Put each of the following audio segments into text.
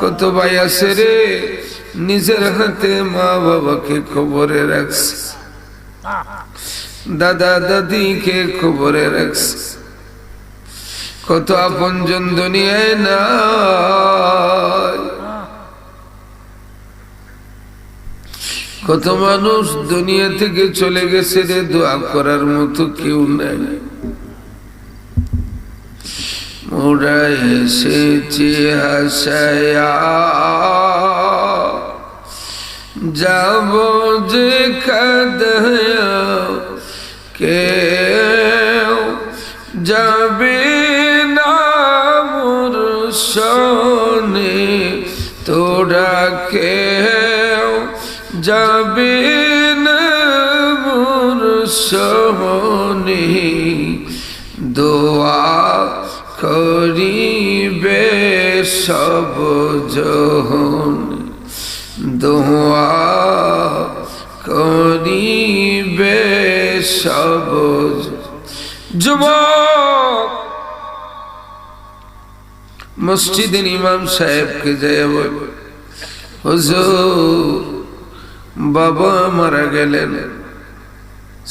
কত ভাই আছে রে নিজের হাতে মা বাবাকে খবরে রাখছে। দাদা দাদিকে খবরে রাখছে। কত আপনজন দুনিয়ায় না কত মানুষ দুনিয়া থেকে চলে গেছে রে, দোয়া করার মতো কেউ নাই। মোরা এসেছি হাসায়া যাব যে কাদয়া কে যাবে না মোর সনে তোরা কে যাবে না মোর সনে সব জহন দোয়া করিবে সব যুবক। মসজিদের ইমাম সাহেবকে যায় হুজুর, বাবা মারা গেলেন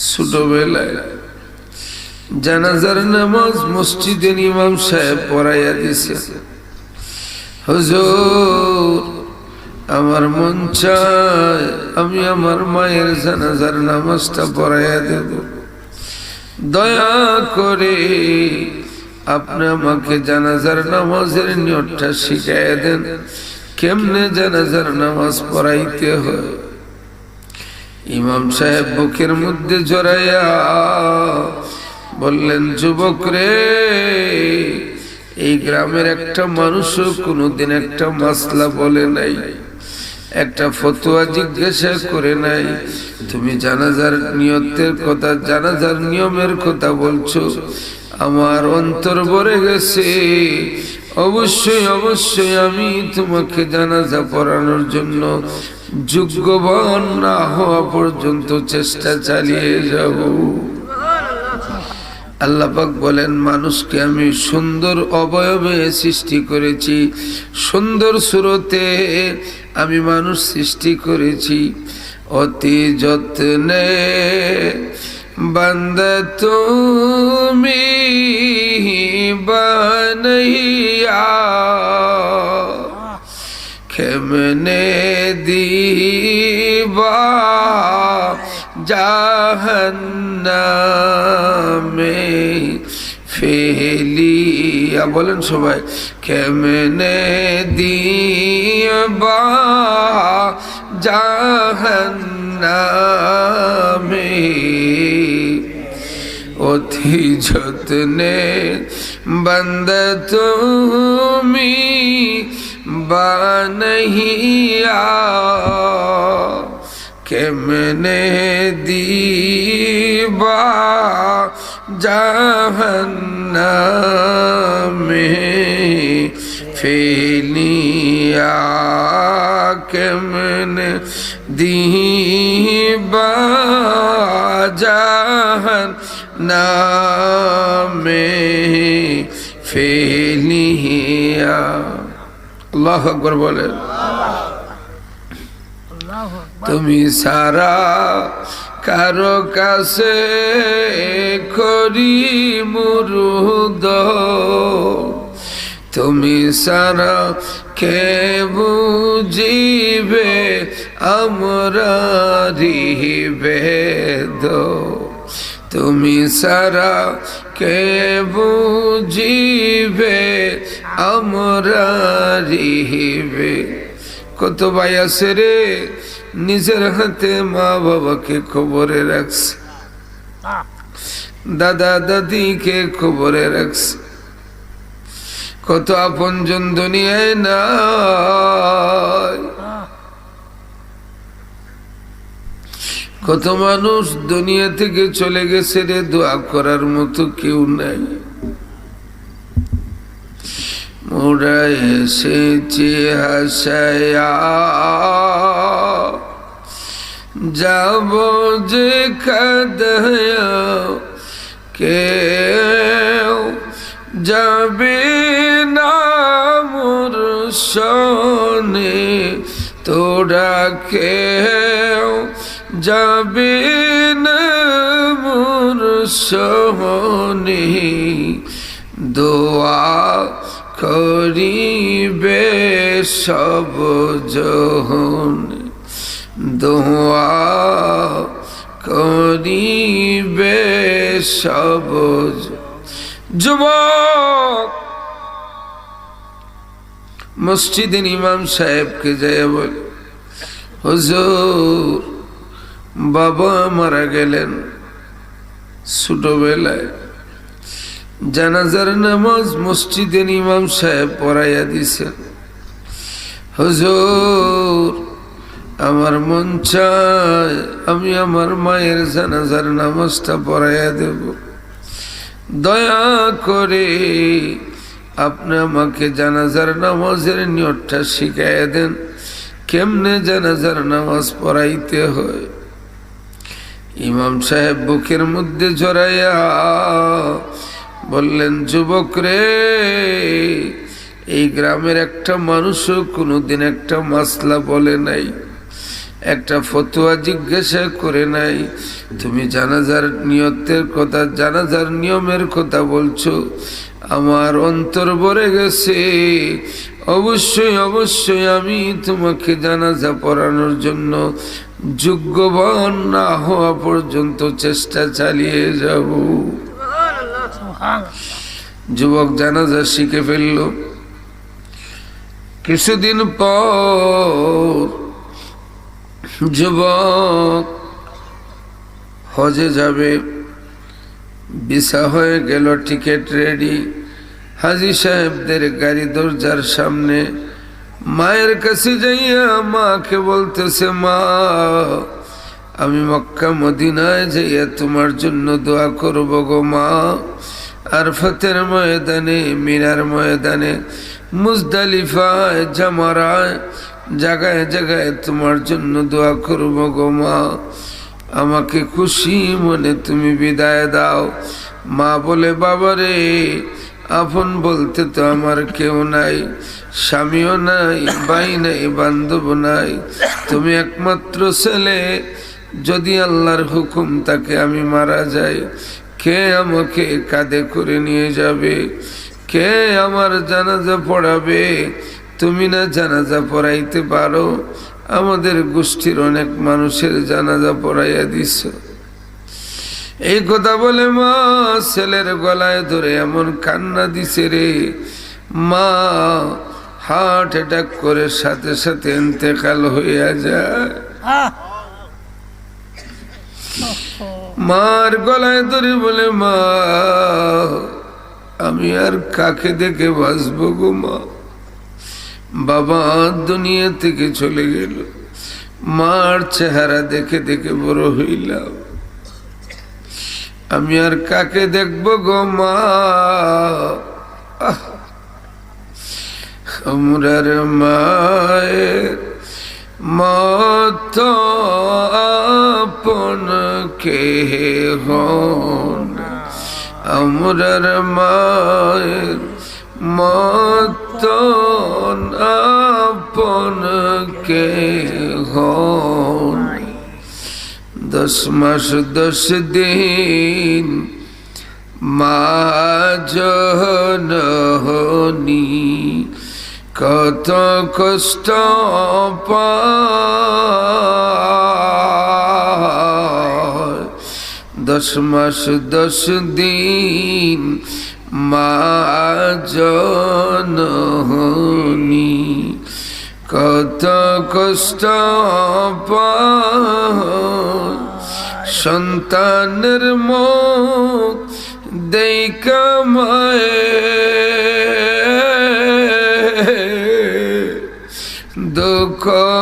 ছোটবেলায়। জানাজার নামাজ মসজিদের ইমাম সাহেব পড়াইয়া দিছে। হুজুর, আমার মন চায় আমি আমার মায়ের জানাজার নামাজটা পড়াইয়া দেব। দয়া করে আপনি আমাকে জানাজার নামাজের নিয়তটা শিখাইয়া দেন। কেমনে জানাজার নামাজ পড়াইতে হয়? ইমাম সাহেব বুকের মধ্যে জড়াইয়া বললেন, যুবক রে এই গ্রামের একটা মানুষও কোনোদিন একটা মাসলা বলে নাই। একটা ফতোয়া জিজ্ঞাসা করে নাই, তুমি জানাজার নিয়তের কথা, জানাজার নিয়মের কথা বলছো। আমার অন্তর ভরে গেছে। অবশ্যই অবশ্যই আমি তোমাকে জানাজা পড়ানোর জন্য যোগ্যবান না হওয়া পর্যন্ত চেষ্টা চালিয়ে যাব। আল্লাপাক বলেন, মানুষকে আমি সুন্দর অবয়বে সৃষ্টি করেছি, সুন্দর সুরতে আমি মানুষ সৃষ্টি করেছি। অতি যত্নে বন্দ তুমি বানইয়া কেমনে দিবা। জাহান্নামে ফেলিয়া। বলেন সবাই কেমনে দিবা জাহান্নামে অতি যত্নে বন্দ তুমি বানহিয়া কেমনে দিবা জাহান্নামে? ফেলিয়া কেমনে দিবা জাহান নামে ফেলিয়া। আল্লাহ আকবর বলেন। তুমি সারা কারও কাছে করি মুরুদ। তুমি সারা কে বুঝিবে আমরা বেদ তুমি সারা কে বুঝিবে আমরা কত ভাই আছে রে? নিজের হাতে মা বাবাকে খবরে রাখছে। দাদা দাদিকে খবরে রাখছে। কত আপনজন দুনিয়ায় নাই। কত মানুষ দুনিয়া থেকে চলে গেছে রে, দোয়া করার মতো কেউ নাই। মোরা এসেছি হাসায়া। যাব যে কে যাবে না মোর সনে তোরা কেউ যাবে না মোর সনে দোয়া করিবে সব জহন দোয়া করিবে সব জ- যুবক। মসজিদের ইমাম সাহেবকে যায় বলে, হুজুর, বাবা মারা গেলেন ছোটবেলায়। জানাজার নামাজ মসজিদের ইমাম সাহেব পড়াইয়া দিছেন। হুজুর আমার মন চায় আমি আমার মায়ের জানাজার নামাজটা পড়াইয়া দেব। দয়া করে আপনি আমাকে জানাজার নামাজের নিয়তটা শিখাইয়া দেন। কেমনে জানাজার নামাজ পড়াইতে হয়? ইমাম সাহেব বুকের মধ্যে জড়াইয়া বললেন, যুবক রে, এই গ্রামের একটা মানুষও কোনোদিন একটা মাসলা বলে নাই। একটা ফতোয়া জিজ্ঞাসা করে নাই, তুমি জানাজার নিয়তের কথা, জানাজার নিয়মের কথা বলছো, আমার অন্তর ভরে গেছে। অবশ্যই অবশ্যই আমি তোমাকে জানাজা পড়ানোর জন্য যোগ্যবান না হওয়া পর্যন্ত চেষ্টা চালিয়ে যাব। যুবক জানাজা শিখে ফেলল। কিছুদিন পর যুবক, হজে যাবে বিসা হয়ে গেল, টিকিট রেডি। হাজি সাহেবদের গাড়ি দরজার সামনে, মায়ের কাছে যাইয়া মাকে বলতেছে, মা, আমি মক্কা, মদিনায় যাইয়া তোমার জন্য দোয়া করব গো মা। আর ফতের ময়দানে মিনার ময়দানে, মুজদালিফায়, জামারায় জায়গায় জায়গায় তোমার জন্য দোয়া করব গো মা। আমাকে খুশি মনে তুমি বিদায় দাও। মা বলে, বাবারে, আপন বলতে তো আমার কেউ নাই, স্বামীও নাই বাই নাই, বান্ধব নাই। তুমি একমাত্র ছেলে, যদি আল্লাহর হুকুম তাকে আমি মারা যাই, কে আমাকে কাঁধে করে নিয়ে যাবে? কে আমার জানাজা পড়াবে? তুমি না জানাজা পড়াইতে পারো, আমাদের গোষ্ঠীর অনেক মানুষের জানাজা পড়াইয়া দিছ। এই কথা বলে মা ছেলের গলায় ধরে এমন কান্না দিছে রে। মা, হার্ট অ্যাটাক করে সাথে সাথে এতেকাল হইয়া যায়। মার গলায় ধরে বলে, মা, আমি আর কাকে দেখে বাঁচবো গো মা? বাবা দুনিয়া থেকে চলে গেল। মার চেহারা দেখে দেখে বড় হইলাম। আমি আর কাকে দেখব গো মা? আহ! আমরার মায়ের মত আপন কে হন আমরার মায়ের মত আপন কে দশ মাস দশ দিন মা জননী কত কষ্ট দশ মাস দশ দিন মা কত কষ্ট পায়। সন্তানের মুখ দেখা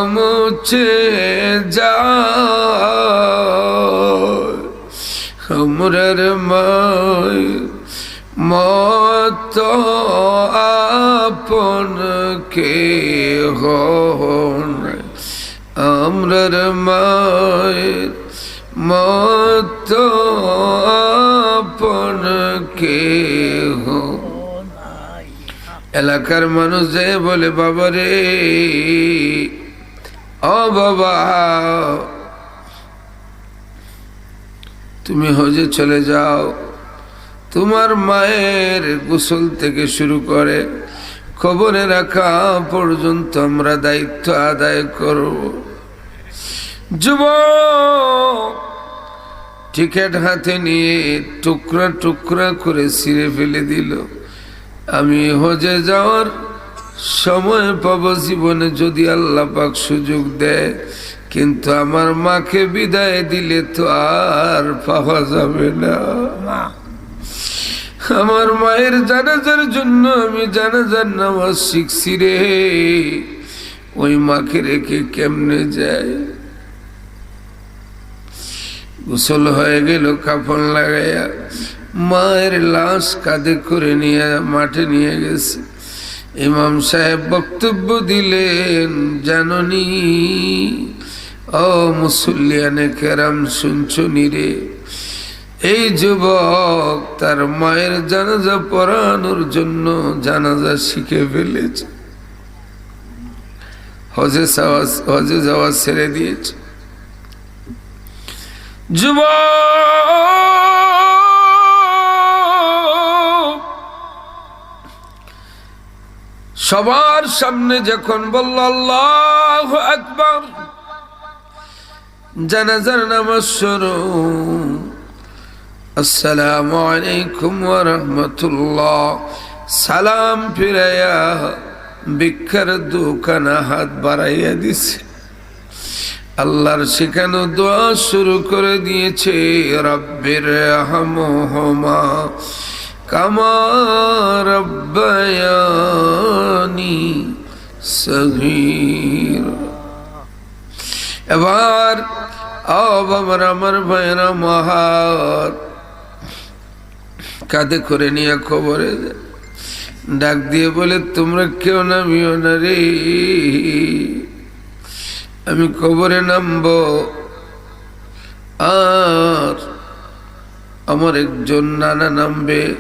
মুছে যায়। আমরার মায় মত আপন কে হন আমরার মত আপন কে এলাকার মানুষ যে বলে, বাবা রে, ও বাবা, তুমি হজে চলে যাও। তোমার মায়ের গোসল থেকে শুরু করে খবরে রাখা পর্যন্ত আমরা দায়িত্ব আদায় করব। যুব টিকেট হাতে নিয়ে টুকরা টুকরা করে ছিঁড়ে ফেলে দিল। আমি হজে যাওয়ার সময় পাব জীবনে যদি আল্লাহ পাক সুযোগ দেয়, কিন্তু আমার মাকে বিদায় দিলে তো আর পাওয়া যাবে না। আমার মায়ের জানাজার জন্য আমি জানাজার নামাজ শিখছি রে। ওই মাকে রেখে কেমনে যায়? গোসল হয়ে গেল, কাফন লাগাইয়া মায়ের লাশ কাঁধে করে নিয়ে মাঠে নিয়ে গেছে। ইমাম সাহেব বক্তব্য দিলেন, জাননি? ও মুসল্লিয়ানে কেরাম শুনছনি রে? এই যুবক তার মায়ের জানাজা পড়ানোর জন্য জানাজা শিখে ফেলেছে। হজে হজে যাওয়া ছেড়ে দিয়েছে। যুব সবার সামনে যখন বলল, আল্লাহ আকবর! জানাজার নামাজ আসসালামু আলাইকুম রাহমাতুল্লাহ। সালাম ফিরাইয়া ভিক্ষার দোকানা হাত বাড়াইয়া দিছে। আল্লাহর শেখানো দোয়া শুরু করে দিয়েছে, রব্বের হামহমা কামা রব্বায়ানি সগীর। এবার আমার ভাইরা মহার কাঁধে করে নিয়ে খবরে ডাক দিয়ে বলে, তোমরা কেউ নামিও না রে। আমি কবরে নামব। আর আমার একজন নানা নামবে।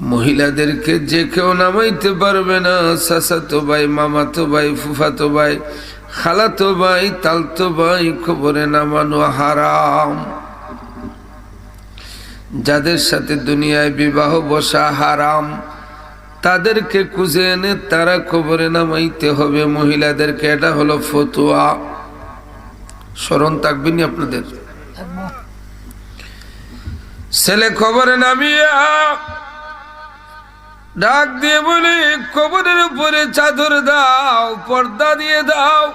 মহিলাদেরকে যে কেউ নামাইতে পারবে না। সাসাতো ভাই, মামাতো ভাই, ফুফাতো ভাই, খালাতো ভাই, তালতো ভাই, খবরে নামানো হারাম। যাদের সাথে দুনিয়ায় বিবাহ বসা হারাম, তাদেরকে খুঁজে এনে তারা কবরে নামাইতে হবে। মহিলাদেরকে এটা হলো ফতুয়া। স্মরণ থাকবেনি আপনাদের? ছেলে খবরে নামিয়া ডাক দিয়ে বলে, কবরের উপরে চাদর দাও, পর্দা দিয়ে দাও।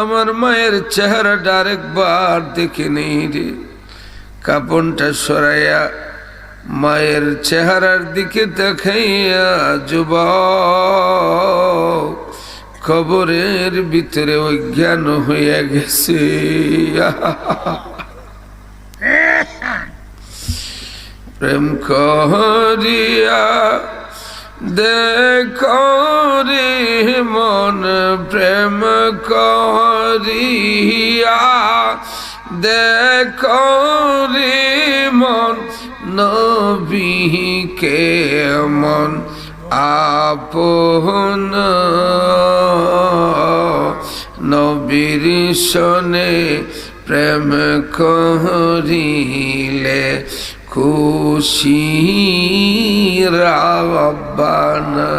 আমার মায়ের চেহারাটা আরেকবার দেখে নেই রে। কাপনটা সরাইয়া মায়ের চেহারার দিকে দেখাইয়া যুব খবরের ভিতরে অজ্ঞান হইয়া গেছে। প্রেম করিয়া দেখরি মন, প্রেম করিয়া দেখরি মন নবীকে মন আপন নবীর শনে প্রেম করিলে খুশি রাব্বানা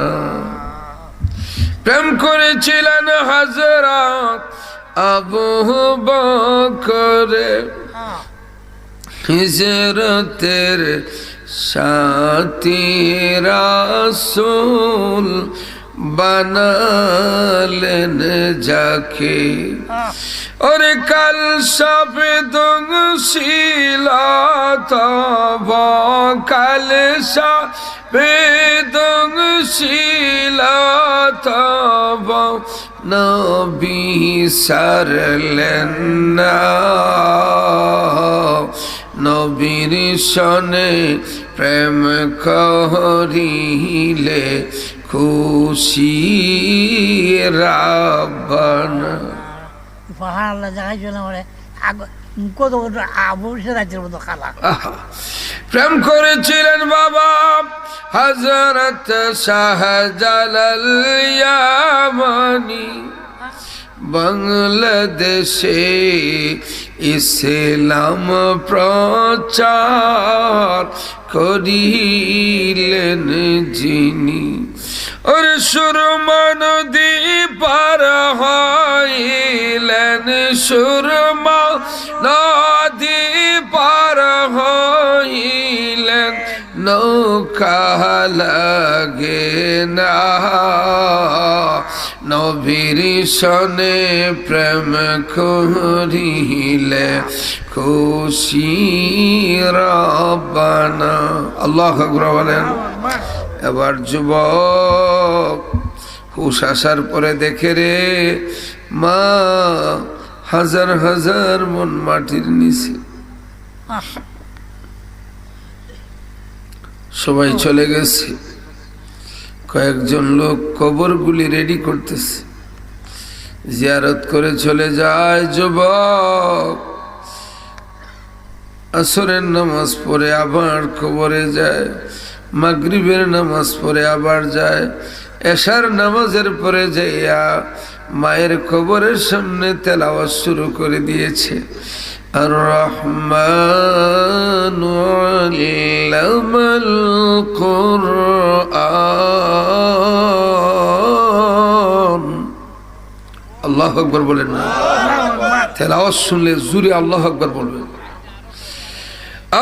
প্রেম করেছিলেন হাজরাত আবু বকরে হিজরতের সাথী রাসূল বানালেন যাকে। ওরে কাল সবে দংশিলত কাল সবে দংশিলত নবী সারলেন। না নবীর সনে প্রেম করিলে খুশি রাবণ। পাহাড় জায়গায় চলে আগ মতো খালা। প্রেম করেছিলেন বাবা হজরত শাহজালাল ইয়ামানি। বাংলাদেশে ইসলাম প্রচার করিলেন যিনি। ওর সুরমা নদী পার হইলেন সুরমা নদী পার হইলেন নৌকা লাগে না। নবীর সনে প্রেম করিলে খুশি রবানা। আল্লাহ বলেন এবার যুবক হুশ আসার পরে দেখে রে মা হাজার হাজার মন মাটির নিচে। সবাই চলে গেছে। কয়েকজন লোক কবরগুলি রেডি করতেছে। জিয়ারত করে চলে যায় যুবক। আসরের নামাজ পড়ে আবার কবরে যায়, মাগরিবের নামাজ পড়ে আবার যায়, এশার নামাজের পরে যাইয়া মায়ের কবরের সামনে তেলাওয়াত শুরু করে দিয়েছে। আর রহমান আকবর বলেন না। তেলাওয়াত শুনলে জুরে আল্লাহ আকবর বলবেন।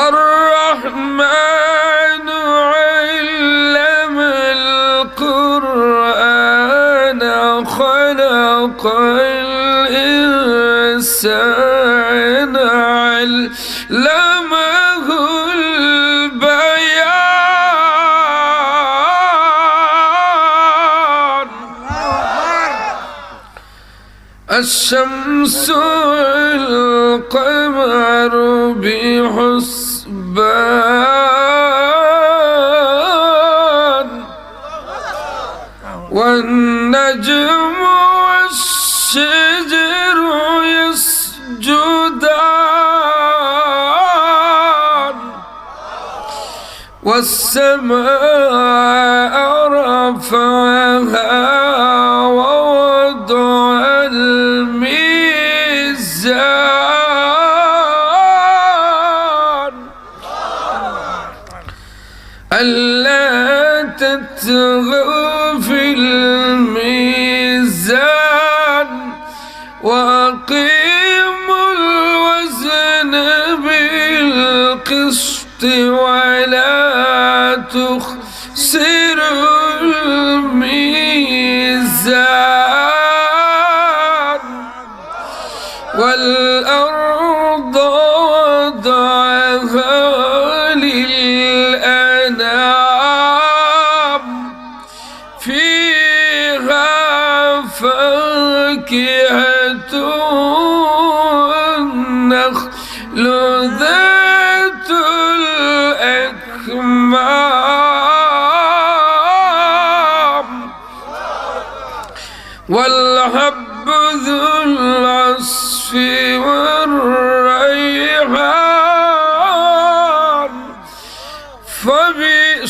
আর রহমান الشمس والقمر بحسبان والنجم والشجر يسجدان والسماء رفعها بالقسط ولا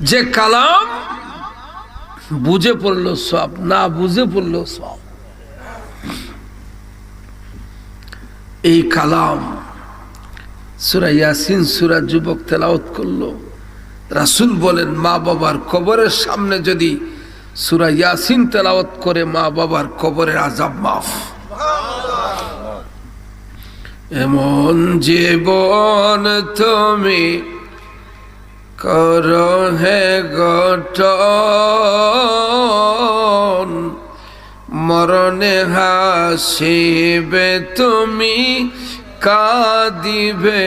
যে কালাম বুঝে পড়ল সব, না বুঝে পড়ল সব। এই কালাম সুরা ইয়াসিন, সুরা যুবক তেলাওত করল। রাসুল বলেন, মা বাবার কবরের সামনে যদি সুরা ইয়াসিন তেলাওত করে, মা বাবার কবরের আজাব মাফ। এমন জীবন তুমি কর হে গঠন, মরণে হাসিবে তুমি, কাঁদিবে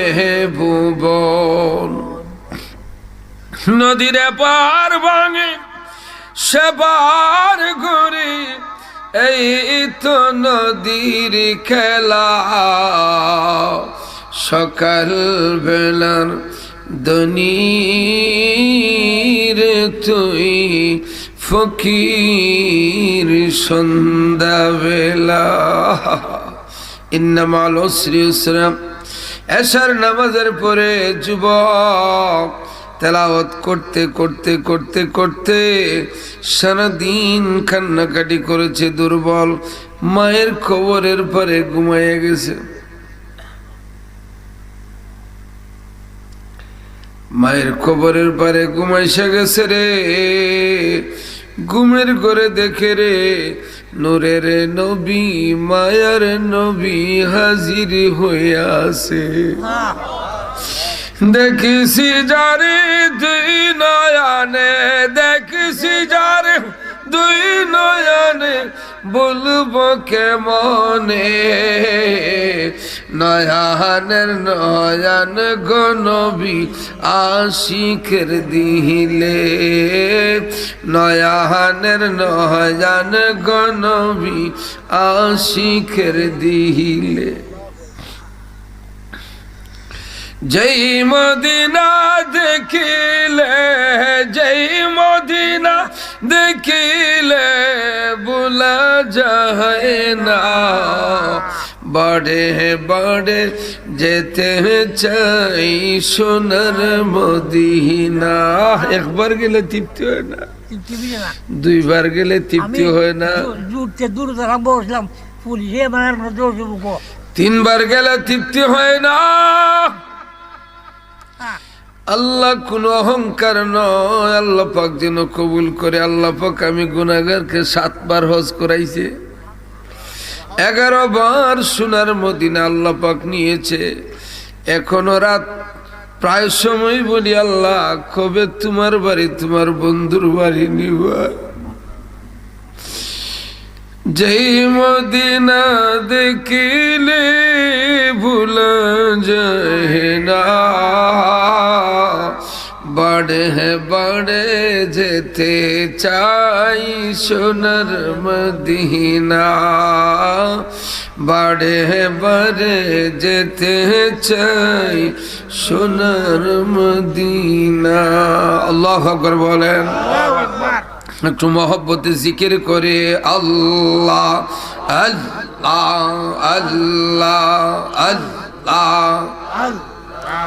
ভুবন। নদীর পার ভাঙে সেবার ঘুরি, এই তো নদীর খেলা। সকাল বেলার দনির তুই ফকির সন্ধ্যা বেলা ইন্নামাল ওসরি উসরা এশার নামাজের পরে যুবক তেলাওয়াত করতে করতে করতে করতে সারাদিন কান্নাকাটি করেছে দুর্বল। মায়ের খবরের পরে ঘুমাইয়া গেছে। মায়ের খবরের পারে ঘুমাইসা গেছে রে। ঘুমের করে দেখে রে, নূরের নবী, মায়ার নবী হাজির হইয়া আছে। দেখিসি যারে দুই নয়ানে দেখিসি যারে দুই নয়নে বলব কেমনে? নয়ানের নয়ন গনবী আশিকের দিলে। নয়ানের নয়ন গনবী আশিকের দিলে। জয় মদিনা দেখিলে জয় মদিনা বুলা যায় না বড়ে বড়ে যেতে চাই সোনার মদিনা একবার গেলে তৃপ্তি হয় না দুইবার গেলে তৃপ্তি হয় না বসলাম তিনবার গেলে তৃপ্তি হয় না আল্লাহ কোন অহংকার নয়, আল্লাহ পাক যেন কবুল করে। আল্লাহ পাক আমি গুনাগারকে সাতবার হজ করাইছে। এগারো বার সোনার মদিনা আল্লাহ পাক নিয়েছে। এখনও রাত প্রায় সময় বলি, আল্লাহ কবে তোমার বাড়ি, তোমার বন্ধুর বাড়ি নিবা? যেই মদিনা দেখিলে ভুলা যায় না। বড়ে বড়ে যেতে চাই সোনার মদিনা। বড়ে বড়ে যেতে চাই সোনার মদিনা। আল্লাহ আকবর বলেন। একটু মহব্বতে জিকির করে আল্লাহ আল্লাহ আল্লাহ আল্লাহ।